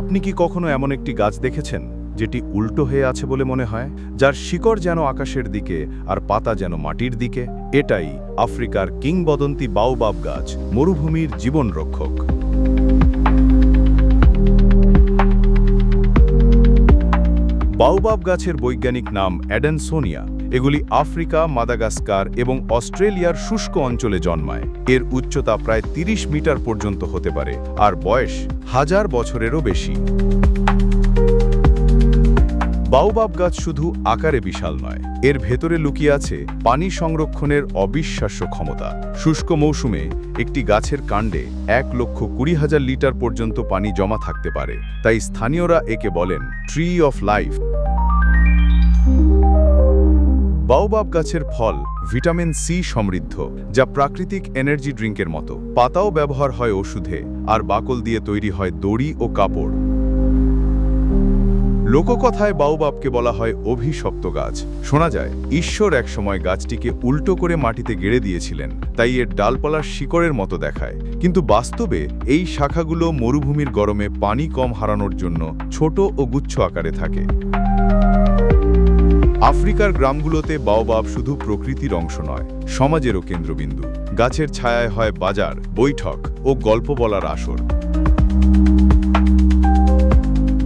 আপনি কি কখনো এমন একটি গাছ দেখেছেন, যেটি উল্টো হয়ে আছে বলে মনে হয়? যার শিকড় যেন আকাশের দিকে আর পাতা যেন মাটির দিকে? এটাই আফ্রিকার কিংবদন্তি বাউবাব গাছ, মরুভূমির জীবন রক্ষক বাউবাব গাছের বৈজ্ঞানিক নাম অ্যাডেনসোনিয়া। এগুলি আফ্রিকা, মাদাগাস্কার এবং অস্ট্রেলিয়ার শুষ্ক অঞ্চলে জন্মায়। এর উচ্চতা প্রায় ৩০ মিটার পর্যন্ত হতে পারে, আর বয়স হাজার বছরেরও বেশি। বাউবাব গাছ শুধু আকারে বিশাল নয়, এর ভেতরে লুকিয়ে আছে পানি সংরক্ষণের অবিশ্বাস্য ক্ষমতা। শুষ্ক মৌসুমে একটি গাছের কাণ্ডে এক লক্ষ কুড়ি হাজার লিটার পর্যন্ত পানি জমা থাকতে পারে, তাই স্থানীয়রা একে বলেন ট্রি অফ লাইফ। বাওবাব গাছের ফল ভিটামিন সি সমৃদ্ধ, যা প্রাকৃতিক এনার্জি ড্রিঙ্কের মতো। পাতাও ব্যবহার হয় ওষুধে, আর বাকল দিয়ে তৈরি হয় দড়ি ও কাপড়। লোককথায় বাউবাবকে বলা হয় অভিশপ্ত গাছ। শোনা যায়, ঈশ্বর একসময় গাছটিকে উল্টো করে মাটিতে গেড়ে দিয়েছিলেন, তাই এর ডালপালার শিকড়ের মতো দেখায়। কিন্তু বাস্তবে এই শাখাগুলো মরুভূমির গরমে পানি কম হারানোর জন্য ছোট ও গুচ্ছ আকারে থাকে। আফ্রিকার গ্রামগুলোতে বাওবাব শুধু প্রকৃতির অংশ নয়, সমাজেরও কেন্দ্রবিন্দু। গাছের ছায়ায় হয় বাজার, বৈঠক ও গল্প বলার আসর।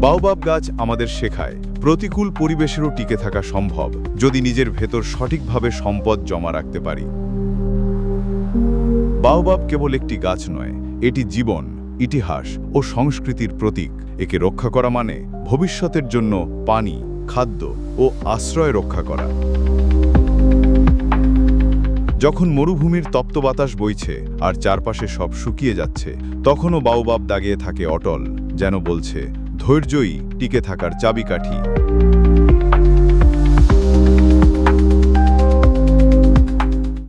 বাওবাব গাছ আমাদের শেখায়, প্রতিকূল পরিবেশেরও টিকে থাকা সম্ভব, যদি নিজের ভেতর সঠিকভাবে সম্পদ জমা রাখতে পারি। বাওবাব কেবল একটি গাছ নয়, এটি জীবন, ইতিহাস ও সংস্কৃতির প্রতীক। একে রক্ষা করা মানে ভবিষ্যতের জন্য পানি খাদ্য ও আশ্রয় রক্ষা করা। যখন মরুভূমির তপ্ত বাতাস বইছে আর চারপাশে সব শুকিয়ে যাচ্ছে, তখনও বাউবাব দাগিয়ে থাকে অটল, যেন বলছে ধৈর্যই টিকে থাকার চাবিকাঠি।